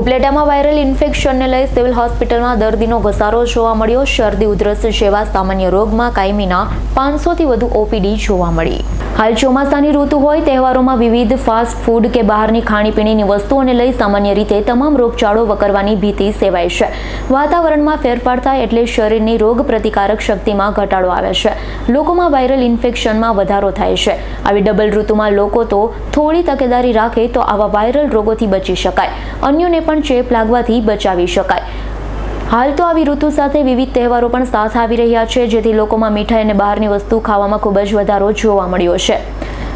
ઉપલેટામાં viral ઇન્ફેક્શનને લઈ civil હોસ્પિટલમાં દર્દીનો ઘસારો જોવા મળ્યો. શરદી, ઉધરસ જેવા સામાન્ય રોગમાં કાયમીના પાંચસોથી વધુ ઓપીડી જોવા મળી. હાલ ચોમાસાની ઋતુ હોય, તહેવારોમાં વિવિધ ફાસ્ટ ફૂડ કે બહારની ખાણીપીણીની વસ્તુઓને લઈ સામાન્ય રીતે તમામ રોગચાળો વકરવાની ભીતિ સેવાય છે. વાતાવરણમાં ફેરફાર થાય એટલે શરીરની રોગ પ્રતિકારક શક્તિમાં ઘટાડો આવે છે. લોકોમાં વાયરલ ઇન્ફેક્શનમાં વધારો થાય છે. આવી ડબલ ઋતુમાં લોકો તો થોડી તકેદારી રાખે તો આવા વાયરલ રોગોથી બચી શકાય. અન્યોને પણ ચેપ લાગવાથી બચાવી શકાય. હાલ તો આવી ઋતુ સાથે વિવિધ તહેવારો પણ સાથ આવી રહ્યા છે, જેથી લોકોમાં મીઠાઈ અને બહારની વસ્તુ ખાવામાં ખૂબ જ વધારો જોવા મળ્યો છે.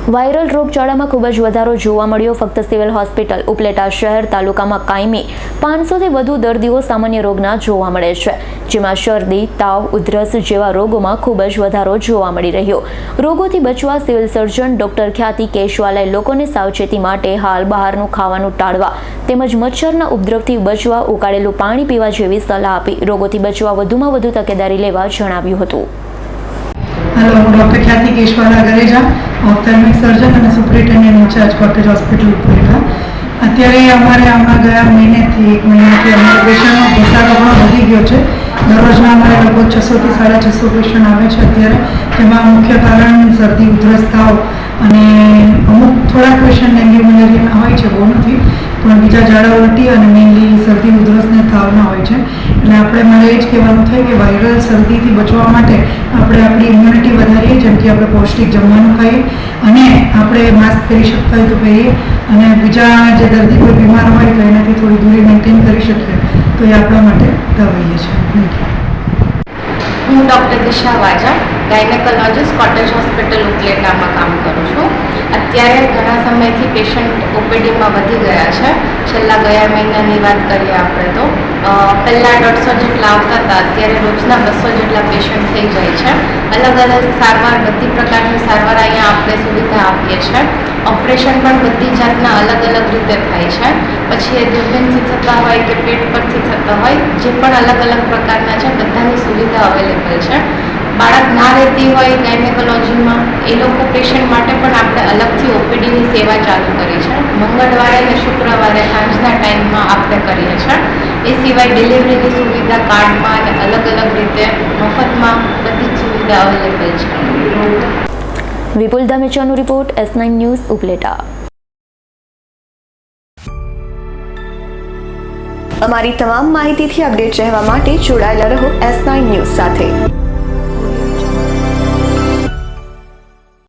વાયરલ રોગચાળામાં ખૂબ જ વધારો જોવા મળ્યો. ફક્ત સિવિલ હોસ્પિટલ, ઉપલેટા શહેર તાલુકામાં કાયમી પાંચસોથી વધુ દર્દીઓ સામાન્ય રોગના જોવા મળે છે, જેમાં શરદી, તાવ, ઉધરસ જેવા રોગોમાં ખૂબ જ વધારો જોવા મળી રહ્યો. રોગોથી બચવા સિવિલ સર્જન ડોક્ટર ખ્યાતિ કેશવાલાએ લોકોને સાવચેતી માટે હાલ બહારનું ખાવાનું ટાળવા તેમજ મચ્છરના ઉપદ્રવથી બચવા ઉકાળેલું પાણી પીવા જેવી સલાહ આપી રોગોથી બચવા વધુમાં વધુ તકેદારી લેવા જણાવ્યું હતું. હેલો હું ડૉક્ટર ખ્યાતિ કેશવાલા ગરેજા ઓપ્થેલ્મિક સર્જન અને superintendent in-charge cottage hospital Upleta અત્યારે અમારે હમણાં ગયા મહિનેથી એક મહિનાથી અમારે પેશન્ટનો ઘસારો ઘણો વધી ગયો છે. દરરોજના અમારે લગભગ છસોથી સાડા છસો પેશન્ટ આવે છે અત્યારે. જેમાં મુખ્ય કારણ શરદી ઉધરસ તાવ અને અમુક થોડાક પેશન્ટ ડેન્ગ્યુ મલેરિયાના હોય છે, બહુ નથી. પણ બીજા ઝાડા ઉલટી અને મેઇનલી શરદી, ઉધરસને તાવના હોય છે. એટલે આપણે મારે એ જ કહેવાનું થાય કે વાયરલ શરદીથી બચવા માટે આપણે આપણી ઇમ્યુનિટી વધારીએ, જેમ આપણે પૌષ્ટિક જમવાનું ખાઈએ અને આપણે માસ્ક પહેરી શકતા હોય તો પહેરીએ. અને બીજા જે દર્દી કોઈ બીમાર હોય તો એનાથી થોડી દૂરી મેન્ટેન કરી શકીએ. તો એ આપણા માટે દવાઈએ છે. થેન્ક યુ હું doctor Disha Vaja, gynaecologist, cottage hospital ઉકલેટામાં કામ અત્યારે ઘણા સમયથી પેશન્ટ ઓપીડીમાં વધી ગયા છે. છેલ્લા ગયા મહિનાની વાત કરીએ આપણે તો. પહેલાં દોઢસો જેટલા આવતા હતા, અત્યારે રોજના બસો જેટલા પેશન્ટ થઈ જાય છે. અલગ અલગ સારવાર, બધી પ્રકારની સારવાર અહીંયા આપણે સુવિધા આપીએ છીએ ઓપરેશન પણ બધી જાતના અલગ અલગ રીતે થાય છે. પછી એ દૂરબીનથી થતા હોય કે પેટ પરથી થતા હોય, જે પણ અલગ અલગ પ્રકારના છે, બધાની સુવિધા અવેલેબલ છે. બાળક ના રહેતી હોય ગાયનેકોલોજીમાં એ લોકો પેશન્ટ માટે પણ આપણે અલગથી ઓપીડીની સેવા ચાલુ કરી છે. મંગળવારે અને શુક્રવારે સાંજના ટાઈમમાં આપણે કરીએ છીએ. એ સિવાય ડિલિવરીની સુવિધા કાર્ડમાં અને અલગ અલગ રીતે મફતમાં બધી જ સુવિધા અવેલેબલ છે. Vipul ધામેચાનો report S nine news Upleta. અમારી તમામ માહિતીથી અપડેટ રહેવા માટે જોડાયેલા રહો એસ નાઇન ન્યૂઝ સાથે.